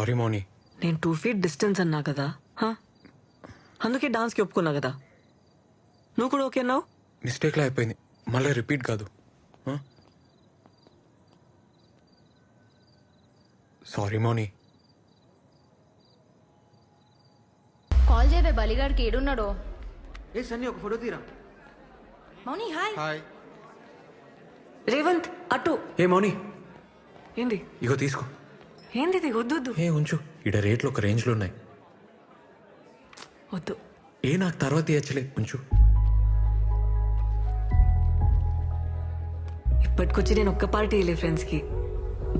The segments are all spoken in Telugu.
సారీ మౌని నేను టూ ఫీట్ డిస్టెన్స్ అన్నా కదా హా? అందుకే డాన్స్కి ఒప్పుకున్నా కదా. నువ్వు కూడా ఓకే అన్నావు? మిస్టేక్లా అయిపోయింది. మళ్ళీ రిపీట్ కాదు. సారీ మౌని కాల్ చేయవే బలిగాడికి ఏడున్నాడో. ఏ సన్నీ ఒక ఫోటో తీరా? మౌని హాయ్ హాయ్ రేవంత్ అటు. ఏ మౌని? ఏంది? ఇగో తీసుకో. ఏంది ఇది వద్దు వద్దు ఏ ఉంచు. ఇడ రేట్లు ఒక రేంజ్లో ఉన్నాయి. వద్దు. ఏ నాకు తర్వాత ఇచ్చలే ఉంచు. ఇప్పటికొచ్చి నేను ఒక్క పార్టీ వెళ్ళే ఫ్రెండ్స్కి.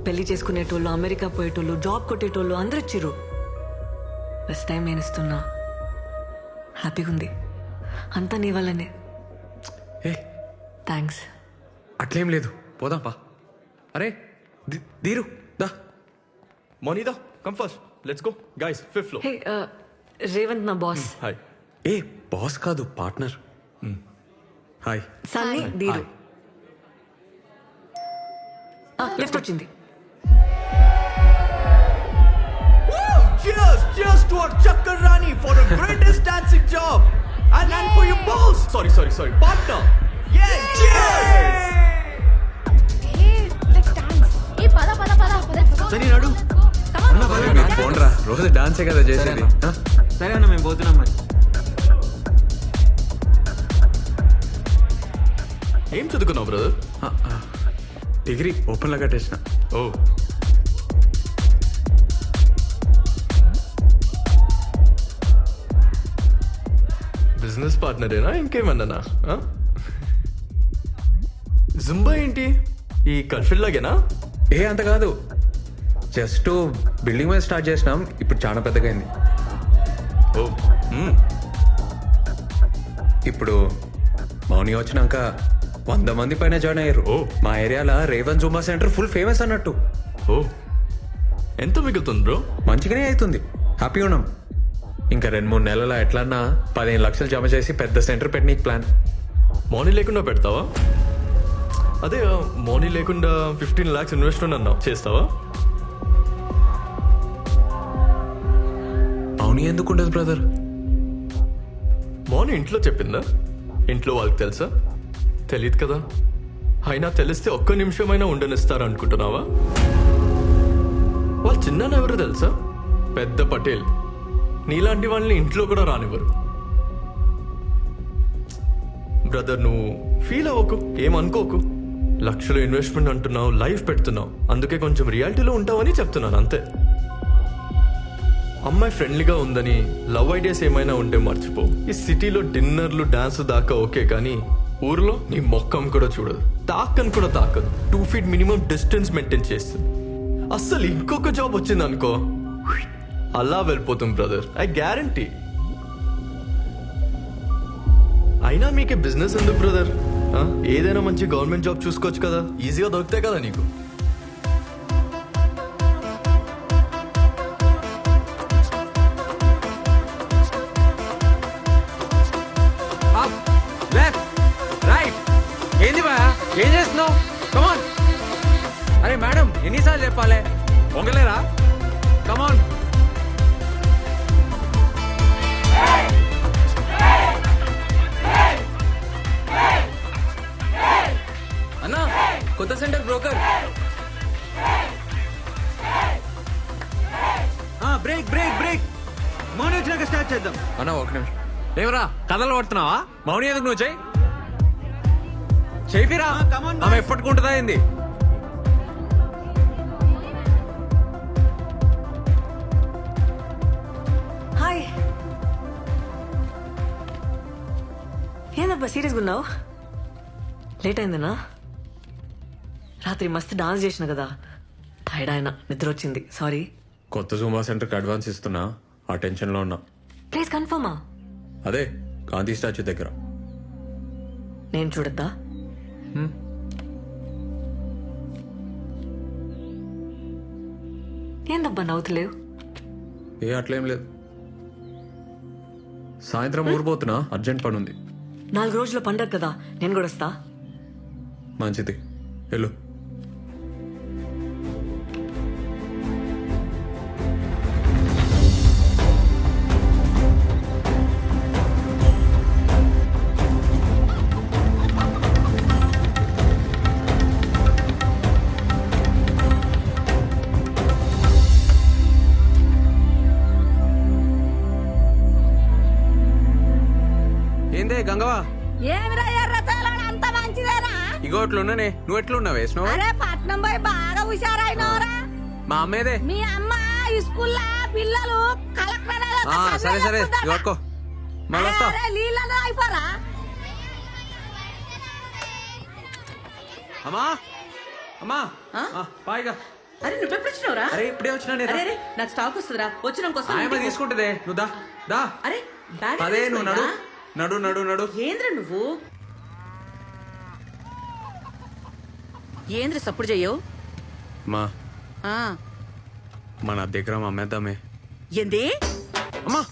పెళ్ళి చేసుకునేటోళ్ళు అమెరికా పోయేటోళ్ళు జాబ్ కొట్టేటోళ్ళు అందరూ ఇచ్చిర్రు. ఫస్ట్ టైం నేను ఇస్తున్నా. హ్యాపీగా ఉంది అంతా నీ వల్లనే. ఏ. థ్యాంక్స్ అట్లేం లేదు. పోదాం పా అరే దీరు దా. Monida, come first. Let's go. Guys, fifth floor. Hey Revanth నా బాస్ Hi. ఏ బాస్ కాదు పార్ట్నర్ హాయ్ సన్నీ దీరు హాయ్ లిఫ్ట్ వచ్చింది Cheers! Cheers to our Chakkar Rani for the greatest dancing job! And, and for your boss! Sorry, sorry, sorry. Partner! Yeah! Cheers! Let's dance ఏ పద పద పద పద సన్నీ నడు మీరు పోండ్రా. రోజు డాన్సే కదా చేసేది? సరే అన్న మేము పోతున్నాం మరి. ఏం చదువుకున్నావు బ్రదర్. డిగ్రీ ఓపెన్లో కట్టేసిన. ఓ. బిజినెస్ పార్ట్నరేనా ఇంకేమన్నానా? జుంబా ఏంటి? ఈ కల్ఫిల్ లాగేనా ఏ అంత కాదు. జస్ట్ బిల్డింగ్ మీద స్టార్ట్ చేసినాం ఇప్పుడు చాలా పెద్దగా అయింది. ఓ మ్మ్. ఇప్పుడు మౌని వచ్చినాక వంద మంది పైన జాయిన్ అయ్యారు. ఓ. మా ఏరియాలో రేవన్ జుంబా సెంటర్ ఫుల్ ఫేమస్ అన్నట్టు. ఓ. ఎంత మిగులుతుంది బ్రో? మంచిగానే అవుతుంది. హ్యాపీ ఉన్నాం. ఇంకా రెండు మూడు నెలల ఎట్లన్నా పదిహేను లక్షలు జమ చేసి పెద్ద సెంటర్ పెట్టనీకి ప్లాన్ మనీ లేకుండా పెడతావా? అదే మనీ లేకుండా ఫిఫ్టీన్ లాక్స్ ఇన్వెస్ట్మెంట్ అన్నావు. చేస్తావా? మౌని ఎందుకు ఉండదు బ్రదర్ మౌని ఇంట్లో చెప్పిందా? ఇంట్లో వాళ్ళకి తెలుసా? తెలియదు కదా. అయినా తెలిస్తే ఒక్క నిమిషమైనా ఉండనిస్తారు అనుకుంటున్నావా వాళ్ళ చిన్న ఎవరు తెలుసా? పెద్ద పటేల్. నీలాంటి వాళ్ళని ఇంట్లో కూడా రానివ్వరు. బ్రదర్ నువ్వు ఫీల్ అవ్వకు ఏమనుకోకు. లక్షలు ఇన్వెస్ట్మెంట్ అంటున్నావు లైఫ్ పెడుతున్నావు. అందుకే కొంచెం రియాలిటీలో ఉంటావని చెప్తున్నాను అంతే. అమ్మాయి ఫ్రెండ్లీగా ఉందని లవ్ ఐడియాస్ ఏమైనా ఉంటే మర్చిపో. ఈ సిటీలో డిన్నర్లు డాన్స్ దాకా ఓకే కానీ ఊర్లో నీ మొక్కం కూడా చూడదు. తాకని కూడా తాకదు. Two feet minimum distance maintain చేస్తుంది. అస్సలు ఇంకొక జాబ్ వచ్చింది అనుకో అలా వెళ్ళిపోతుంది బ్రదర్ ఐ గ్యారంటీ అయినా మీకే బిజినెస్ ఎందుకు బ్రదర్ ఏదైనా మంచి గవర్నమెంట్ జాబ్ చూసుకోవచ్చు కదా. ఈజీగా దొరుకుతాయి కదా నీకు. ఏం చేస్తున్నావు? కమాన్ అరే మేడం ఎన్నిసార్లు చెప్పాలి? పొంగలేరా? కమాన్ అన్నా కొత్త centre broker. Break break break. మౌని వచ్చినాక స్టార్ట్ చేద్దాం. అన్న ఒక నిమిషం. ఏమరా కథలు పడుతున్నావా? మౌని ఎందుకు నువ్వు చేయి? చేపిరా ఆమె. ఎప్పటికుంటుందా ఏంది? హాయ్ ఏందబ్బా సీరియస్గా ఉన్నావు? లేట్ అయిందనా రాత్రి మస్తు డాన్స్ చేసిన కదా. టైర్డ్ ఆయన నిద్ర వచ్చింది. సారీ కొత్త జూమా సెంటర్కి అడ్వాన్స్ ఇస్తున్నా ఆ టెన్షన్లో ఉన్నా. ప్లీజ్ కన్ఫర్మా అదే గాంధీ స్టాచ్యూ దగ్గర. నేను చూడద్దా? ఏందబ్బా నవ్వుతలేవు? ఏ అట్లేం లేదు. సాయంత్రం ఊరిపోతున్నా అర్జెంట్ పని ఉంది నాలుగు రోజుల పండగ కదా నేను కూడా వస్తా. మంచిది. వెళ్ళు. ఏమిరా ఎర్రచాలని అంత మంచిదేనా? ఇగో అట్లున్నానే నువ్వు ఎట్లున్నావు వేసినావు? అరే పట్నం పోయి బాగా హుషారైనవరా మా అమ్మేదే మీ అమ్మ స్కూల్లో పిల్లలు కలెక్టర్ ఆ, సరే సరే. ఇగో పట్టుకో మళ్ళీ వస్తా. నీళ్ళలో అయిపోరా. అమ్మా అమ్మా. ఆ, పాయిగా అరే నువ్వెప్పుడు వచ్చినావురా? అరే ఇప్పుడే వచ్చినా నేను. అరే అరే నాకు స్టాక్ వస్తుందిరా. వచ్చినాక వస్తా ఆయమ్మ తీసుకుంటుందే. నువ్వు దా దా. అరే బ్యాగ్ అదే నువ్వు నడు. నడు నడు నడు ఏంద్ర నువ్వు ఏంద్ర సప్పుడు చెయ్యవు మా ఆ, మన దగ్గర అమ్మేద్దామే ఏంది అమ్మా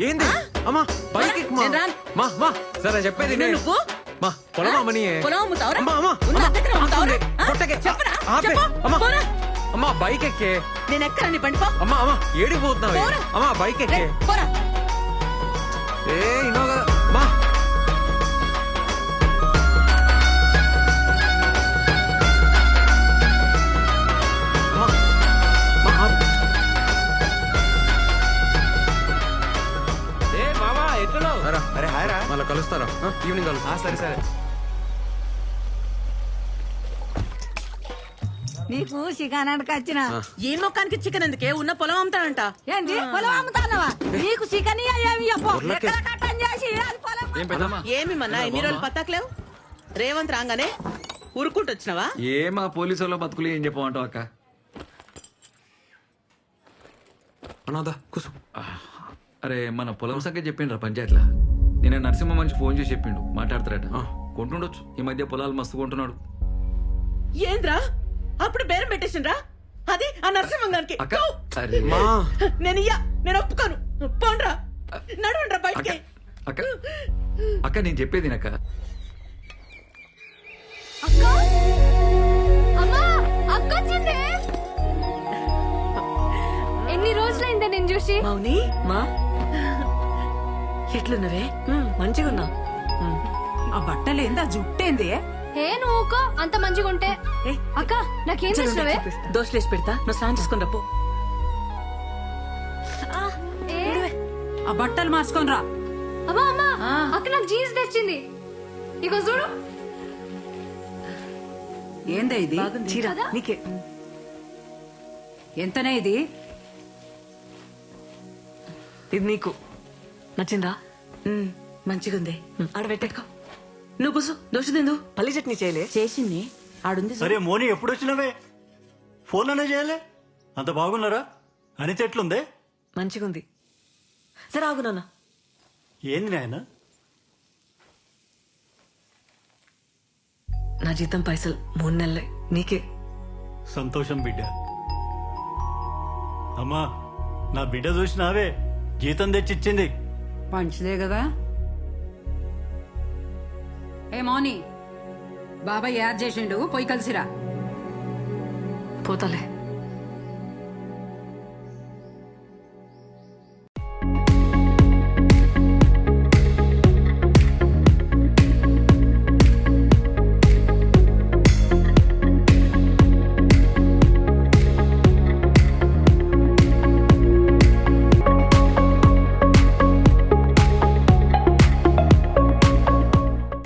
ఏంది అమ్మా బైక్ ఎక్కు, మా. నేను రాను. మా మా సరే చెప్పేది నేను. నువ్వు? మా పొలం ఆ? అమ్మని పొలం అమ్ముతావురా? అమ్మా అమ్మా ఉన్న అమ్మా, దగ్గర అమ్ముతావురా? ఆ? కొట్టకే. చెప్పరా? ఆపే. చెప్పు. అమ్మా పోరా. అమ్మా బైక్ ఎక్కే నేను ఎక్కరా నీ బండి పో అమ్మా అమ్మా ఏడికి పోతున్నావు పోరా. అమ్మా బైక్ ఎక్కే పోరా ఏ ఇన్నో కదా రా. అరే హాయ్ రా మళ్ళీ కలుస్తారా ఈవినింగ్ కలుస్తా సరే సరే నీకు చికెనానికి వచ్చిన ఈ మొక్కానికి చికెన్ ఎందుకే? ఉన్న పొలం అమ్ముతాడంట ఏంది? పొలం అమ్ముతానవా? నీకు చికెన్ ఏమి చేసి అది పొలం ఏం పెద్దమ్మా? ఏమి మన్నా ఎన్ని రోజులు పత్తాకలేవు రేవంత్ రాగానే ఉరుక్కుంటూ వచ్చినావా? ఏ మా పోలీసు వాళ్ళ బతుకులు ఏం చెప్పమంటావు అక్క? అనాదా కూసు అరే మన పొలం సంగతి చెప్పిండ్రా పంచాయతీలా? నిన్న నరసింహ మనిషి ఫోన్ చేసి చెప్పిండు మాట్లాడతారట. కొంటుండొచ్చు. ఈ మధ్య పొలాలు మస్తు కొంటున్నాడు. ఏంద్రా? అప్పుడు బేరం పెట్టేసిండ్రా? అది ఆ నరసింహంగానికి అక్క అరే. మా! నేను ఇయ్యా నేను ఒప్పుకోను. పోండ్రా. నడవండ్రా అక్క బయటికి. అక్క అక్క నేను చెప్పేది అక్క అక్క! అమ్మా! అక్క వచ్చింది! ఎన్ని రోజులైందే నేను చూసి? మౌని? మా? ఎట్లున్నవే? మంచిగున్నా. ఆ బట్టలేంది ఆ జుట్టేంది? ఏ నువ్వుకో అంత మంచిగా ఉంటే. ఏ, అక్క నాకేం తెచ్చినవే దోశలేసి పెడతా. నువ్వు స్నానం చేసుకుని రప్పు ఆ బట్టలు మార్చుకొని రా. అమ్మా అమ్మా అక్క నాకు జీన్స్ తెచ్చింది. ఇగో చూడు. ఏందే ఇది? చీర. నీకే. ఎంతనే ఇది? ఇది నీకు. నచ్చిందా? మంచిగుంది. ఆడ పెట్టేకో నువ్వు కూసు దోశ తిందు. పల్లి చట్నీ చేయలే. చేసింది. ఆడుంది. అరే మోని ఎప్పుడు వచ్చినవే ఫోన్లోనే చేయలే? అంత బాగున్నారా? అనిత ఎట్లుందే మంచిగుంది. సరే ఆగు నాన్న. ఏంది నాయన? నా జీతం పైసలు మూడు నెలలే. నీకే. సంతోషం బిడ్డ. అమ్మా నా బిడ్డ చూసినావే? జీతం తెచ్చిచ్చింది. మంచిదే కదా. ఏ మౌని. బాబాయ్ యాడ్ చేసిండు. పోయి కలిసిరా. పోతలే.